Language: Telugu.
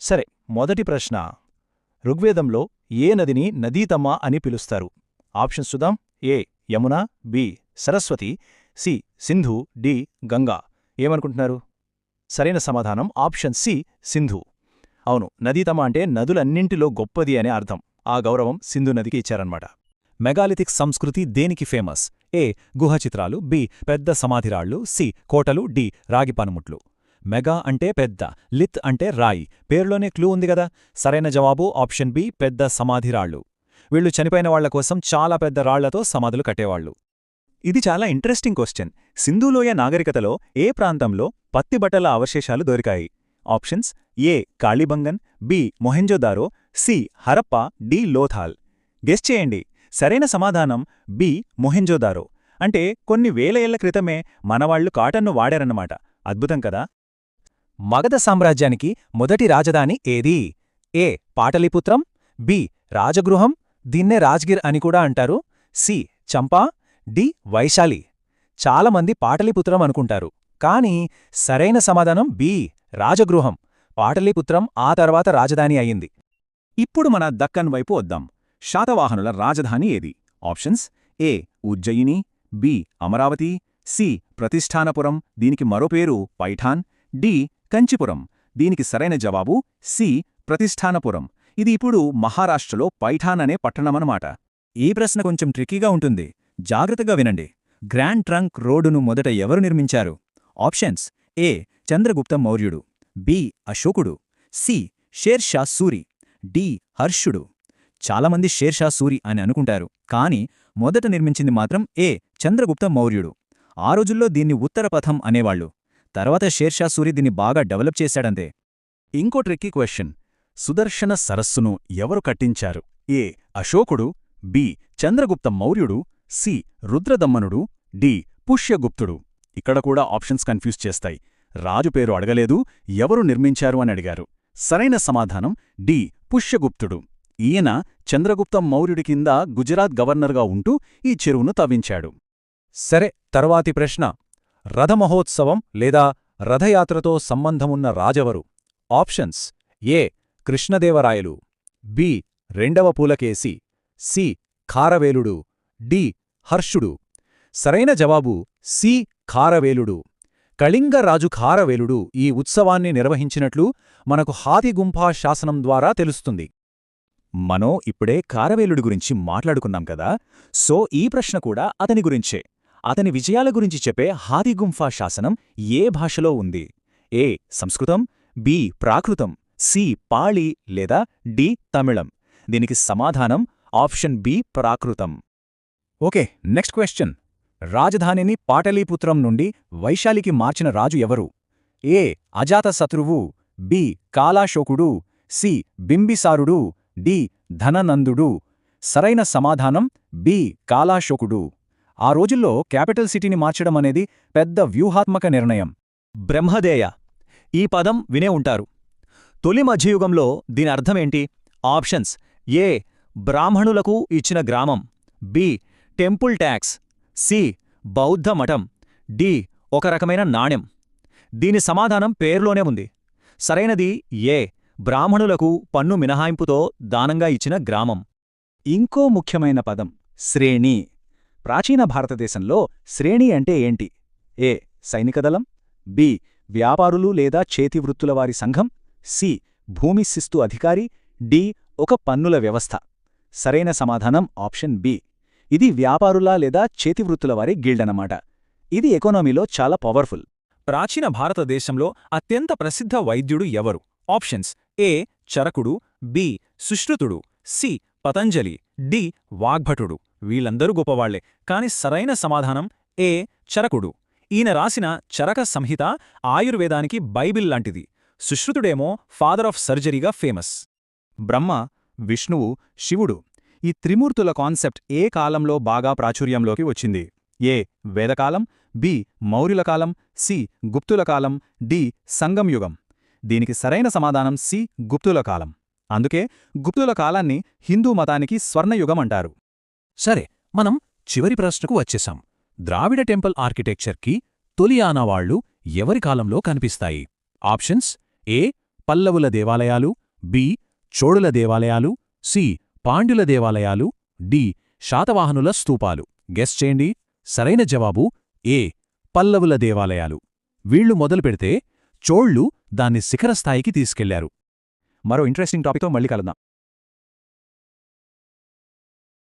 సరే మొదటి ప్రశ్న. ఋగ్వేదంలో ఏ నదిని నదీతమ్మ అని పిలుస్తారు? ఆప్షన్స్ చూద్దాం. A Yamuna B Saraswati C Sindhu D Ganga. ఏమనుకుంటున్నారు? సరైన సమాధానం ఆప్షన్ సి సింధు. అవును నదీతమ అంటే నదులన్నింటిలో గొప్పది అనే అర్థం. ఆ గౌరవం సింధు నదికి ఇచ్చారన్నమాట. మెగాలిథిక్ సంస్కృతి దేనికి ఫేమస్? ఏ గుహ చిత్రాలు బి పెద్ద సమాధిరాళ్ళు సి కోటలు డి రాగిపానుముట్లు మెగా అంటే పెద్ద లిత్ అంటే రాయి పేరులోనే క్లూ ఉంది కదా? సరైన జవాబు ఆప్షన్ బి పెద్ద సమాధిరాళ్ళు వీళ్ళు చనిపోయిన వాళ్ళ కోసం చాలా పెద్ద రాళ్ళతో సమాధులు కట్టేవాళ్ళు ఇది చాలా ఇంట్రెస్టింగ్ క్వశ్చన్. సింధులోయ నాగరికతలో ఏ ప్రాంతంలో పత్తి బట్టల అవశేషాలు దొరికాయి? Options A Kalibangan B Mohenjodaro C Harappa D Lothal. Guess చేయండి. సరైన సమాధానం బి మొహెంజోదారో. అంటే కొన్ని వేల ఏళ్ళ క్రితమే మనవాళ్ళు కాటన్ను వాడారన్నమాట. అద్భుతం కదా? మగధ సామ్రాజ్యానికి మొదటి రాజధాని ఏది? ఏ. పాటలీపుత్రం బి. రాజగృహం దీన్నే రాజ్గిర్ అని కూడా అంటారు సి. చంపా డి. వైశాలి. చాలామంది పాటలీపుత్రం అనుకుంటారు కాని సరైన సమాధానం బి. రాజగృహం. పాటలీపుత్రం ఆ తర్వాత రాజధాని అయింది ఇప్పుడు మన దక్కన్ వైపు వద్దాం. శాతవాహనుల రాజధాని ఏది? Options A. Ujjaini B. Amaravati C. ప్రతిష్ఠానపురం దీనికి మరో పేరు పైఠాన్ డి. కంచిపురం. దీనికి సరైన జవాబు సి. ప్రతిష్ఠానపురం ఇది ఇప్పుడు మహారాష్ట్రలో పైఠాన్ అనే పట్టణమనమాట ఈ ప్రశ్న కొంచెం ట్రిక్కీగా ఉంటుంది. జాగ్రత్తగా వినండి. గ్రాండ్ ట్రంక్ రోడ్డును మొదట ఎవరు నిర్మించారు? Options A. చంద్రగుప్త మౌర్యుడు. బి. అశోకుడు. సి. షేర్షా సూరి. డి. హర్షుడు. చాలామంది షేర్షా సూరి అని అనుకుంటారు. కాని మొదట నిర్మించింది మాత్రం ఏ. చంద్రగుప్త మౌర్యుడు. ఆ రోజుల్లో దీన్ని ఉత్తరపథం అనేవాళ్ళు తర్వాత షేర్షా సూరి దీన్ని బాగా డెవలప్ చేశాడంతే. ఇంకో ట్రిక్కీ క్వశ్చన్. సుదర్శన సరస్సును ఎవరు కట్టించారు? ఏ. అశోకుడు బి. చంద్రగుప్త మౌర్యుడు సి. రుద్రదమ్మనుడు డి. పుష్యగుప్తుడు. ఇక్కడ కూడా ఆప్షన్స్ కన్ఫ్యూజ్ చేస్తాయి. రాజు పేరు అడగలేదు ఎవరు నిర్మించారు అని అడిగారు. సరైన సమాధానం డి. పుష్యగుప్తుడు. ఈయన చంద్రగుప్త మౌర్యుడి కింద గుజరాత్ గవర్నర్గా ఉంటూ ఈ చెరువును తవ్వించాడు. సరే తర్వాతి ప్రశ్న. రథమహోత్సవం లేదా రథయాత్రతో సంబంధమున్న రాజవరు. Options A. కృష్ణదేవరాయలు. బి. రెండవ పూలకేసి. సి. ఖారవేలుడు డి. హర్షుడు. సరైన జవాబు సి. ఖారవేలుడు కళింగరాజు ఖారవేలుడు ఈ ఉత్సవాన్ని నిర్వహించినట్లు మనకు హాతిగుంఫా శాసనం ద్వారా తెలుస్తుంది. మనో ఇప్పుడే కారవేలుడి గురించి మాట్లాడుకున్నాం కదా సో ఈ ప్రశ్న కూడా అతని గురించే. అతని విజయాల గురించి చెప్పే హాదిగుంఫా శాసనం ఏ భాషలో ఉంది? ఏ సంస్కృతం బి ప్రాకృతం సి పాళి లేదా డి తమిళం. దీనికి సమాధానం ఆప్షన్ బి ప్రాకృతం. Okay next question. రాజధానిని పాటలీపుత్రం నుండి వైశాలికి మార్చిన రాజు ఎవరు? ఏ అజాతశత్రువు బి కాలాశోకుడు సి బింబిసారుడు డి ధననందుడు. సరైన సమాధానం బి కాలాశోకుడు. ఆ రోజుల్లో క్యాపిటల్ సిటీని మార్చడం అనేది పెద్ద వ్యూహాత్మక నిర్ణయం. బ్రహ్మదేయ ఈ పదం వినే ఉంటారు. తొలి మధ్యయుగంలో దీని అర్థమేంటి ఆప్షన్స్. ఏ. బ్రాహ్మణులకు ఇచ్చిన గ్రామం. బి. Temple tax. సి. బౌద్ధ మఠం. డి. ఒక రకమైన నాణ్యం. దీని సమాధానం పేర్లోనే ఉంది. సరైనది ఏ. బ్రాహ్మణులకు పన్ను మినహాయింపుతో దానంగా ఇచ్చిన గ్రామం. ఇంకో ముఖ్యమైన పదం. శ్రేణి. ప్రాచీన భారతదేశంలో శ్రేణి అంటే ఏంటి? ఏ. సైనికదళం బి. వ్యాపారులు లేదా చేతివృత్తులవారి సంఘం సి. భూమి శిస్తు అధికారి డి. ఒక పన్నుల వ్యవస్థ. సరైన సమాధానం ఆప్షన్ బి. ఇది వ్యాపారుల లేదా చేతివృత్తులవారి గిల్డనమాట ఇది ఎకానమీలో చాలా పవర్ఫుల్. ప్రాచీన భారతదేశంలో అత్యంత ప్రసిద్ధ వైద్యుడు ఎవరు? ఆప్షన్స్. ఏ. చరకుడు బి. సుశ్రుతుడు సి. పతంజలి డి. వాగ్భటుడు. వీళ్ళందరూ గొప్పవాళ్ళే. కాని సరైన సమాధానం ఏ చరకుడు. ఈయన రాసిన చరక సంహిత ఆయుర్వేదానికి బైబిల్ లాంటిది. సుశ్రుతుడేమో ఫాదర్ ఆఫ్ సర్జరీగా ఫేమస్. బ్రహ్మ విష్ణువు శివుడు. ఈ త్రిమూర్తుల కాన్సెప్ట్ ఏ కాలంలో బాగా ప్రాచుర్యంలోకి వచ్చింది? ఏ వేదకాలం? బి మౌర్యుల కాలం? సి గుప్తుల కాలం? డి సంగంయుగం దీనికి సరైన సమాధానం సి గుప్తుల కాలం. అందుకే గుప్తుల కాలాన్ని హిందూ మతానికి స్వర్ణయుగం అంటారు. సరే మనం చివరి ప్రశ్నకు వచ్చేశాం. ద్రావిడ టెంపుల్ ఆర్కిటెక్చర్కి తొలి ఆనావాళ్ళు ఎవరి కాలంలో కనిపిస్తాయి? ఆప్షన్స్ ఏ పల్లవుల దేవాలయాలు బి చోళుల దేవాలయాలు సి పాండ్యుల దేవాలయాలు డి శాతవాహనుల స్తూపాలు. గెస్ చేయండి. సరైన జవాబు ఏ పల్లవుల దేవాలయాలు. వీళ్ళు మొదలు పెడితే చోళ్ళు దాన్ని శిఖరస్థాయికి తీసుకెళ్ళారు. మరో ఇంట్రెస్టింగ్ టాపిక్తో మళ్ళీ కలుద్దాం.